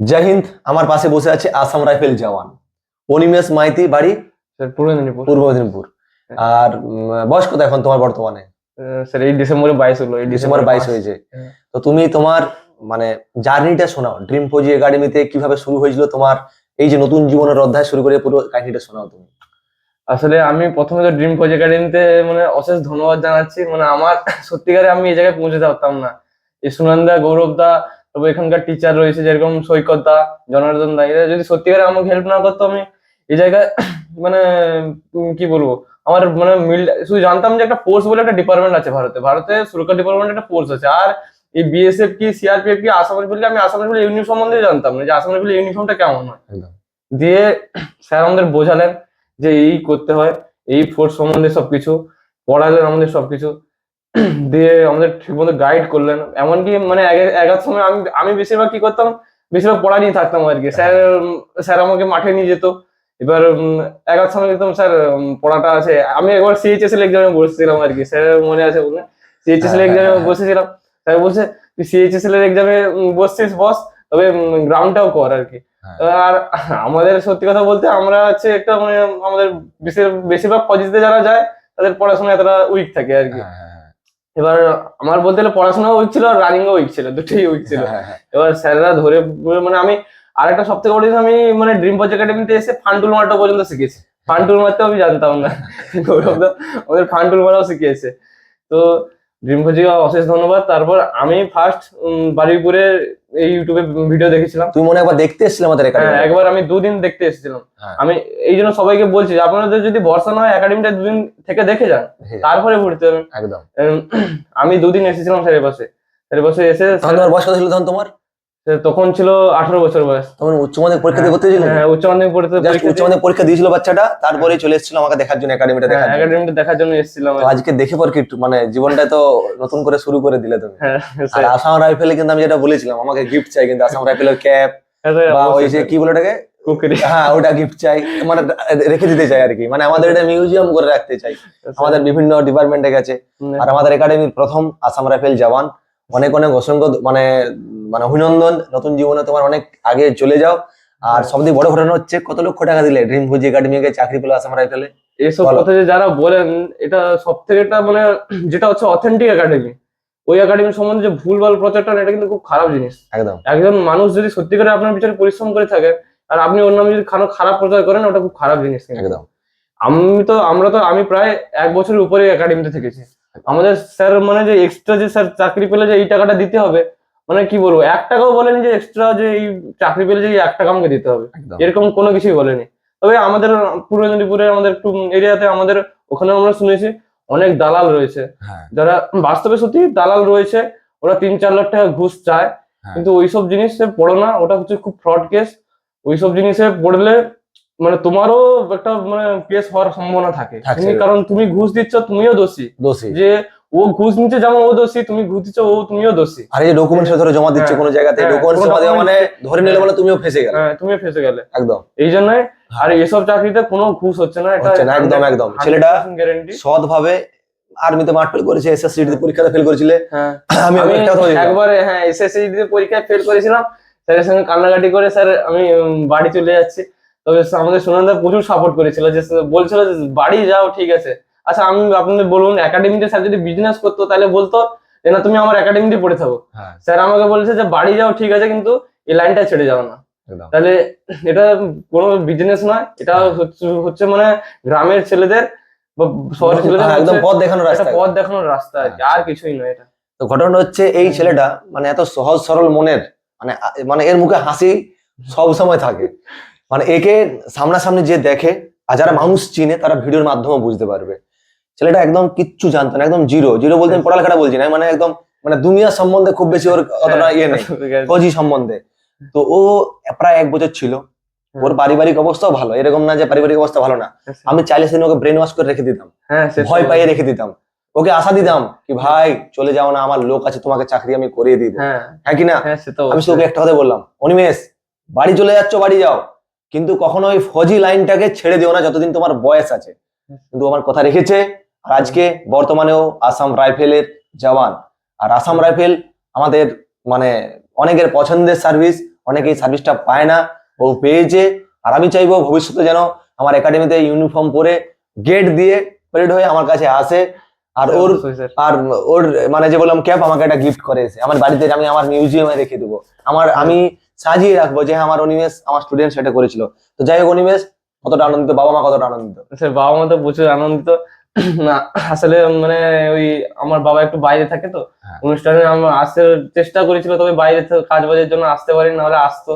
জয় হিন্দ আমার পাশে বসে আছে আসাম রাইফেল জওয়ান। অনিমেষ মাইতি বাড়ি? পূর্ব মেদিনীপুর। পূর্ব মেদিনীপুর। আর বয়স কত এখন তোমার বর্তমানে? স্যার এই ডিসেম্বরে বাইশ হলো এই ডিসেম্বর বাইশ হয়েছে। হ্যাঁ। তো তুমি তোমার মানে জার্নিটা শোনাও। ড্রিম ফৌজি একাডেমিতে কীভাবে শুরু হয়েছিল তোমার এই যে নতুন জীবনের অধ্যায় শুরু করে পুরো কাহিনীটা শোনাও তুমি। আসলে আমি প্রথমে তো ড্রিম কোচ একাডেমিতে মানে অশেষ ধন্যবাদ জানাচ্ছি। মানে আমার সত্যিকারে আমি এই জায়গায় পৌঁছতে পারতাম না। এই সুনন্দা গৌরব দা তবে এখানকার টিচার রয়েছে যেরকম সৈকত জনার্দন দা এরা যদি সত্যিকারে আমাকে হেল্প না করতো আমি এই জায়গায় মানে কি বলব? আমার মানে মিল শুধু জানতাম যে একটা ফোর্স বলে একটা ডিপার্টমেন্ট আছে ভারতে। ভারতে সুরক্ষা ডিপার্টমেন্ট একটা ফোর্স আছে। আর এই বিএসএফ কি সিআরপিএফ কি আসাম রাইফেল আমি আসাম রাইফেল ইউনিফর্ম সম্বন্ধে জানতাম না যে আসাম রাইফেল ইউনিফর্মটা কেমন হয়। দিয়ে স্যার আমাদের বোঝালেন যে এই করতে হয় এই ফোর্স সম্বন্ধে সবকিছু পড়ালেন আমাদের সবকিছু। দিয়ে আমাদের ঠিক মতো গাইড করলেন। এমনকি মানে এক- সময় আমি আমি বেশিরভাগ কি করতাম বেশিরভাগ পড়া নিয়ে থাকতাম আর কি। স্যার স্যার আমাকে মাঠে নিয়ে যেত। এবার এক সময় দেখতাম স্যার পড়াটা আছে। আমি একবার সিএইচএস এর এক্সামে বসেছিলাম আর কি। স্যার মনে আছে বলে? সিএইচএস এর হ্যাঁ, এক্সামে হ্যাঁ, হ্যাঁ। বসেছিলাম। স্যার বলছে তুই সিএইচএস এর এক্সামে বসছিস বস। তবে গ্রাউন্ডটাও কর আর কি। আর আমাদের সত্যি কথা বলতে আমরা হচ্ছে একটা মানে আমাদের বেশিরভাগ ফজিতে যারা যায় তাদের পড়াশোনা এতটা উইক থাকে আর কি। এবার আমার বলতে গেলে পড়াশোনাও উইক ছিল আর রানিংও উইক ছিল দুটোই উইক ছিল। হ্যাঁ, হ্যাঁ, এবার স্যাররা ধরে মানে আমি আর একটা সব থেকে বড় আমি মানে ড্রিম কোচ একাডেমিতে এসে ফান্টুল মারটা পর্যন্ত শিখেছি। ফান্টুল মারতেও আমি জানতাম না। গৌরব দা আমাদের ফান্টুল মারাও শিখিয়েছে। তো ড্রিম অশেষ ধন্যবাদ। তারপর আমি ফার্স্ট বাড়িপুরে এই ইউটিউবে ভিডিও দেখেছিলাম। তুমি মনে হয় একবার দেখতে এসেছিলে আমাদের হ্যাঁ একাডেমি একবার আমি দুদিন দেখতে এসেছিলাম। হ্যাঁ। আমি এই জন্য সবাইকে বলছি আপনাদের যদি বর্ষা না হয় একাডেমিটা দুদিন থেকে দেখে যান। তারপরে ঘুরতে হবেন একদম। আমি দুদিন এসেছিলাম স্যারের পাশে স্যারের পাশে এসে তোমার বয়স কত ছিল তখন তোমার? তখন ছিল আঠারো বছর বয়স। তখন উচ্চ মাধ্যমিক পরীক্ষা দিয়ে ভর্তি হয়েছিল হ্যাঁ উচ্চ মাধ্যমিক পরীক্ষা উচ্চ মাধ্যমিক পরীক্ষা দিয়েছিল বাচ্চাটা তারপরে চলে এসেছিল আমাকে দেখার জন্য একাডেমিটা দেখার জন্য। একাডেমিটা দেখার জন্য এসেছিলাম আজকে দেখে পর কি মানে জীবনটা তো নতুন করে শুরু করে দিলে তুমি। হ্যাঁ আর আসাম রাইফেলে কিন্তু আমি যেটা বলেছিলাম আমাকে গিফট চাই কিন্তু আসাম রাইফেলের ক্যাপ বা ওই যে কি বলে ওটাকে। হ্যাঁ ওটা গিফট চাই মানে রেখে দিতে চাই আর কি। মানে আমাদের এটা মিউজিয়াম করে রাখতে চাই। আমাদের বিভিন্ন ডিপার্টমেন্টে গেছে। আর আমাদের একাডেমির প্রথম আসাম রাইফেল জওয়ান। অনেক অনেক অসংখ্য মানে মানে অভিনন্দন। নতুন জীবনে তোমার অনেক আগে চলে যাও। আর সবথেকে বড় ঘটনা হচ্ছে কত লক্ষ টাকা দিলে ড্রিম ভুজি একাডেমিকে চাকরি পেল আসাম রাইফেলে এইসব বলো। কথা যে যারা বলেন এটা সব থেকে একটা মানে যেটা হচ্ছে অথেন্টিক একাডেমি ওই একাডেমি সম্বন্ধে যে ভুলভাল প্রচারটা এটা কিন্তু খুব খারাপ জিনিস। একদম। একজন মানুষ যদি সত্যিকারে আপনার পিছনে পরিশ্রম করে থাকে আর আপনি ওর নামে যদি খারাপ প্রচার করেন ওটা খুব খারাপ জিনিস একদম। আমি তো আমরা তো আমি প্রায় এক বছরের উপরে একাডেমিতে থেকেছি। আমাদের স্যার মানে যে এক্সট্রা যে স্যার চাকরি পেলে যে এই টাকাটা দিতে হবে মানে কি বলব এক টাকাও বলেনি যে এক্সট্রা যে এই চাকরি পেলে যে এক টাকা আমাকে দিতে হবে। এরকম কোনো কিছুই বলেনি। তবে আমাদের পূর্ব মেদিনীপুরের আমাদের একটু এরিয়াতে আমাদের ওখানে আমরা শুনেছি অনেক দালাল রয়েছে। হ্যাঁ। যারা বাস্তবে সত্যি দালাল রয়েছে ওরা তিন চার লাখ টাকা ঘুষ চায়। হ্যাঁ। কিন্তু ওইসব জিনিসে পড়ো না ওটা হচ্ছে খুব ফ্রড কেস ওইসব জিনিসে পড়লে মানে তোমারও একটা মানে কেস হওয়ার সম্ভাবনা থাকে। কারণ তুমি ঘুষ দিচ্ছ তুমিও দোষী। দোষী। যে ও ঘুষ নিচ্ছে যেমন ও দোষী তুমি ঘুষ দিচ্ছ ও তুমিও দোষী। আর এই ডকুমেন্টস ধরে জমা দিচ্ছে হ্যাঁ, কোনো জায়গাতে হ্যাঁ, ডকুমেন্টস জমা দেওয়া মানে ধরে নিলে হ্যাঁ। বলে তুমিও ফেসে গেলে। হ্যাঁ তুমিও ফেসে গেলে। একদম। এই জন্যই আর এসব চাকরিতে কোনো ঘুষ হচ্ছে না। এটা হচ্ছে না, একদম, একদম। ছেলেটা গ্যারেন্টি সৎ ভাবে আর্মিতে মাঠ ফেল করেছে এসএসসি পরীক্ষাতে ফেল করেছিলে। হ্যাঁ। আমি একবার হ্যাঁ এসএসসি পরীক্ষায় ফেল করেছিলাম। স্যারের সঙ্গে কান্নাকাটি করে স্যার আমি বাড়ি চলে যাচ্ছি। তবে আমাদের সুনন্দা প্রচুর সাপোর্ট করেছিল যে বলছিল যে বাড়ি যাও ঠিক আছে। আচ্ছা আমি আপনাদের বলুন একাডেমিতে স্যার যদি বিজনেস করতো তাহলে বলতো যে না তুমি আমার একাডেমিতে পড়ে থাকো। হ্যাঁ। স্যার আমাকে বলেছে যে বাড়ি যাও ঠিক আছে কিন্তু এই লাইনটা ছেড়ে যাও না। তাহলে এটা কোনো বিজনেস নয় এটা হচ্ছে- হচ্ছে মানে গ্রামের ছেলেদের বা শহরের ছেলেদের হ্যাঁ, একদম পথ দেখানোর রাস্তা। পথ দেখানোর রাস্তা আর কিছুই নয় এটা। তো ঘটনাটা হচ্ছে এই ছেলেটা মানে এত সহজ সরল মনের মানে মানে এর মুখে হাসি সব সময় থাকে। মানে একে সামনাসামনি যে দেখে আর যারা মানুষ চিনে তারা ভিডিওর মাধ্যমে বুঝতে পারবে। ছেলেটা একদম কিচ্ছু জানতো না একদম জিরো। জিরো বলতে আমি পড়ালেখাটা বলছি না মানে একদম মানে দুনিয়া সম্বন্ধে খুব বেশি ওর অতটা ইয়ে নেই সম্বন্ধে। তো ও প্রায় এক বছর ছিল। ওর পারিবারিক অবস্থাও ভালো। এরকম না যে পারিবারিক অবস্থা ভালো না। আমি চাইলে সেদিন ওকে ব্রেন ওয়াশ করে রেখে দিতাম। হ্যাঁ ভয় পাইয়ে রেখে দিতাম। ওকে আশা দিতাম কি ভাই চলে যাও না আমার লোক আছে তোমাকে চাকরি আমি করিয়ে দিব। হ্যাঁ। হ্যাঁ কি না? হ্যাঁ সে তো আমি শুধু ওকে একটা কথা বললাম অনিমেষ বাড়ি চলে যাচ্ছ বাড়ি যাও। কিন্তু কখনো ওই ফৌজি লাইনটাকে ছেড়ে দিও না যতদিন তোমার বয়স আছে। কিন্তু আমার কথা রেখেছে, আর আজকে বর্তমানেও আসাম রাইফেলের জওয়ান। আর আসাম রাইফেল আমাদের মানে অনেকের পছন্দের সার্ভিস, অনেকেই সার্ভিসটা পায় না, ও পেয়েছে। আর আমি চাইব ভবিষ্যতে যেন আমার একাডেমিতে ইউনিফর্ম পরে গেট দিয়ে প্যারেড হয়ে আমার কাছে আসে। আর ওর আর ওর মানে যে বললাম ক্যাপ আমাকে একটা গিফট করে এসে আমার বাড়িতে আমি আমার মিউজিয়ামে রেখে দেবো। আমার আমি সাজিয়ে রাখব যে হ্যাঁ আমার অনিমেষ আমার স্টুডেন্ট সেটা করেছিল। তো যাই হোক অনিমেষ কতটা আনন্দিত? বাবা মা কতটা আনন্দিত? সে বাবা মা তো প্রচুর আনন্দিত। না আসলে মানে ওই আমার বাবা একটু বাইরে থাকে তো। হ্যাঁ। অনুষ্ঠানে আমরা আসতে চেষ্টা করেছিল তবে বাইরে কাজ বাজের জন্য আসতে পারি না হলে আসতো।